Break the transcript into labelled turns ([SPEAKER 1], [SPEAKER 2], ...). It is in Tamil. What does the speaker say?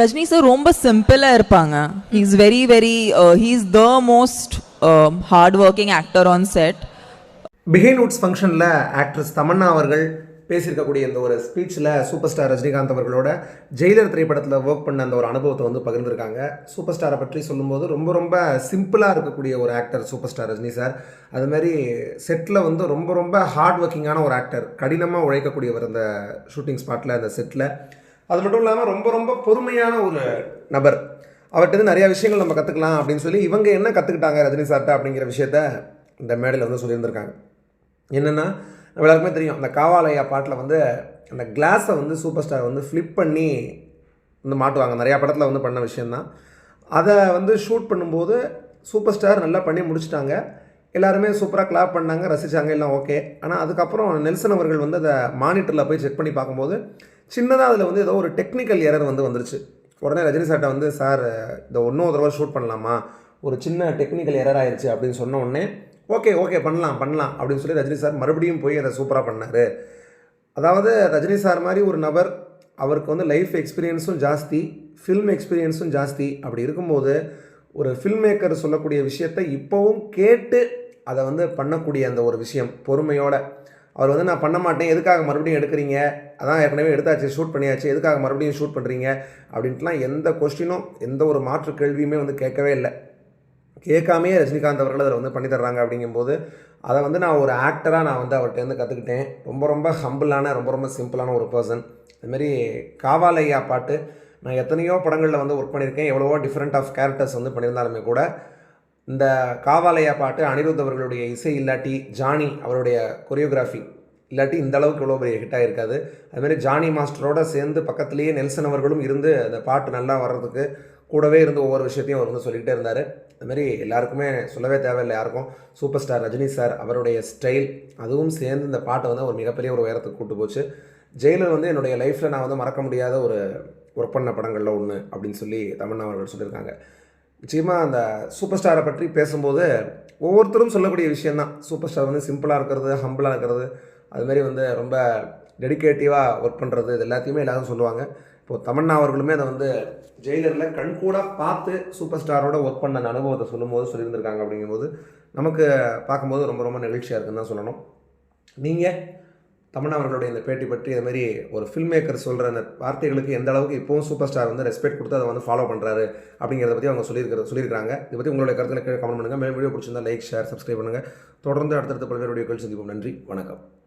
[SPEAKER 1] ரஜினி சார் ரொம்ப சிம்பிளாக இருப்பாங்க. He is very very he is the most hard working actor on set
[SPEAKER 2] behind woods ஃபங்க்ஷனில் ஆக்ட்ரஸ் தமன்னா அவர்கள் பேசியிருக்கக்கூடிய இந்த ஒரு ஸ்பீச்சில் சூப்பர் ஸ்டார் ரஜினிகாந்த் அவர்களோட ஜெயிலர் திரைப்படத்தில் ஒர்க் பண்ண அந்த ஒரு அனுபவத்தை வந்து பகிர்ந்திருக்காங்க. சூப்பர் ஸ்டாரை பற்றி சொல்லும்போது ரொம்ப ரொம்ப சிம்பிளாக இருக்கக்கூடிய ஒரு actor super star Rajini sir அது மாதிரி செட்டில் வந்து ரொம்ப ரொம்ப ஹார்ட் ஒர்க்கிங்கான ஒரு ஆக்டர் கடினமாக உழைக்கக்கூடியவர் அந்த ஷூட்டிங் ஸ்பாட்டில் அந்த செட்டில் அது மட்டும் இல்லாமல் ரொம்ப ரொம்ப பொறுமையான ஒரு நபர். அவர்கிட்ட இருந்து விஷயங்கள் நம்ம கற்றுக்கலாம் அப்படின்னு சொல்லி இவங்க என்ன கற்றுக்கிட்டாங்க ரஜினி சார்ட்ட அப்படிங்கிற விஷயத்த இந்த மேடையில் வந்து சொல்லியிருந்திருக்காங்க. என்னென்னா நம்ம எல்லாருக்குமே தெரியும் அந்த காவாலயா பாட்டில் வந்து அந்த கிளாஸை வந்து சூப்பர் ஸ்டார் வந்து ஃப்ளிப் பண்ணி வந்து மாட்டுவாங்க. நிறையா படத்தில் வந்து பண்ண விஷயந்தான் அதை வந்து ஷூட் பண்ணும்போது சூப்பர் ஸ்டார் நல்லா பண்ணி முடிச்சிட்டாங்க. எல்லாருமே சூப்பராக கிளாப் பண்ணாங்க ரசித்தாங்க எல்லாம் ஓகே ஆனால் அதுக்கப்புறம் நெல்சன் அவர்கள் வந்து அதை மானிட்டரில் போய் செக் பண்ணி பார்க்கும்போது சின்னதாக அதில் வந்து ஏதோ ஒரு டெக்னிக்கல் எரர் வந்து வந்துருச்சு. உடனே ரஜினி சார்ட்ட வந்து சார் இதை இன்னும் ஒரு தடவை ஷூட் பண்ணலாமா? ஒரு சின்ன டெக்னிக்கல் எரர் ஆயிடுச்சு அப்படின்னு சொன்ன உடனே ஓகே ஓகே பண்ணலாம் பண்ணலாம் அப்படின்னு சொல்லி ரஜினி சார் மறுபடியும் போய் அதை சூப்பராக பண்ணார். அதாவது ரஜினி சார் மாதிரி ஒரு நபர் அவருக்கு வந்து லைஃப் எக்ஸ்பீரியன்ஸும் ஜாஸ்தி ஃபில்ம் எக்ஸ்பீரியன்ஸும் ஜாஸ்தி. அப்படி இருக்கும்போது ஒரு ஃபில்ம் மேக்கர் சொல்லக்கூடிய விஷயத்தை இப்போவும் கேட்டு அதை வந்து பண்ணக்கூடிய அந்த ஒரு விஷயம் பொறுமையோட. அவர் வந்து நான் பண்ண மாட்டேன் எதுக்காக மறுபடியும் எடுக்கிறீங்க? அதான் ஏற்கனவே எடுத்தாச்சு ஷூட் பண்ணியாச்சு எதுக்காக மறுபடியும் ஷூட் பண்ணுறீங்க அப்படின்ட்டுலாம் எந்த கொஸ்டினும் எந்த ஒரு மாற்று கேள்வியுமே வந்து கேட்கவே இல்லை. கேட்காமையே ரஜினிகாந்த் அவர்கள் அதில் வந்து பண்ணி தர்றாங்க அப்படிங்கும்போது அதை வந்து நான் ஒரு ஆக்டராக நான் வந்து அவர்கிட்டருந்து கற்றுக்கிட்டேன் ரொம்ப ரொம்ப ஹம்பிளான ரொம்ப ரொம்ப சிம்பிளான ஒரு பர்சன். அதுமாரி காவாலையா பாட்டு நான் எத்தனையோ படங்களில் வந்து ஒர்க் பண்ணியிருக்கேன். எவ்வளவோ டிஃப்ரெண்ட் ஆஃப் கேரக்டர்ஸ் வந்து பண்ணியிருந்தாலுமே கூட இந்த காவாலயா பாட்டு அனிருத் அவர்களுடைய இசை இல்லாட்டி ஜானி அவருடைய கொரியோகிராஃபி இல்லாட்டி இந்த அளவுக்கு இவ்வளோ பெரிய ஹிட்டாக இருக்காது அதுமாரி ஜானி மாஸ்டரோட சேர்ந்து பக்கத்துலேயே நெல்சன் அவர்களும் இருந்து அந்த பாட்டு நல்லா வர்றதுக்கு கூடவே இருந்து ஒவ்வொரு விஷயத்தையும் அவர் வந்து சொல்லிக்கிட்டே இருந்தார். அதுமாரி எல்லாருக்குமே சொல்லவே தேவையில்லை யாருக்கும். சூப்பர் ஸ்டார் ரஜினி சார் அவருடைய ஸ்டைல் அதுவும் சேர்ந்து இந்த பாட்டை வந்து ஒரு மிகப்பெரிய ஒரு உயரத்துக்கு கூட்டு போச்சு. ஜெயிலர் வந்து என்னுடைய லைஃப்பில் நான் வந்து மறக்க முடியாத ஒரு ஒர்க் பண்ண படங்களில் ஒன்று அப்படின்னு சொல்லி தமன்னா அவர்கள் சொல்லியிருக்காங்க. நிச்சயமாக அந்த சூப்பர் ஸ்டாரை பற்றி பேசும்போது ஒவ்வொருத்தரும் சொல்லக்கூடிய விஷயந்தான் சூப்பர் ஸ்டார் வந்து சிம்பிளாக இருக்கிறது ஹம்பிளாக இருக்கிறது. அதுமாரி வந்து ரொம்ப டெடிக்கேட்டிவாக ஒர்க் பண்ணுறது இது எல்லாத்தையுமே எல்லாரும் சொல்லுவாங்க. இப்போது தமன்னா அவர்களுமே அதை வந்து ஜெயிலரில் கண்கூடாக பார்த்து சூப்பர் ஸ்டாரோட ஒர்க் பண்ண அந்த அனுபவத்தை சொல்லும்போது சொல்லியிருந்திருக்காங்க அப்படிங்கும்போது நமக்கு பார்க்கும்போது ரொம்ப ரொம்ப நெகிழ்ச்சியாக இருக்குன்னு தான் சொல்லணும். நீங்கள் தமன்னா அவர்களுடைய இந்த பேட்டி பற்றி அது மாதிரி ஒரு ஃபில்ம் மேக்கர் சொல்கிற அந்த வார்த்தைகளுக்கு எந்த அளவுக்கு இப்போவும் சூப்பர் ஸ்டார் வந்து ரெஸ்பெக்ட் கொடுத்து அதை வந்து ஃபாலோ பண்ணுறாரு அப்படிங்கிறத பற்றி அவங்க சொல்லியிருக்கிற சொல்லியிருக்காங்க இதை பற்றி உங்களுடைய கருத்துக்களை கமெண்ட் பண்ணுங்கள் மேலும் வீடியோ பிடிச்சிருந்தா லைக் ஷேர் சப்ஸ்கிரைப் பண்ணுங்கள் தொடர்ந்து அடுத்தடுத்த பல்வேறு வீடியோக்கள் சந்திப்போம். நன்றி. வணக்கம்.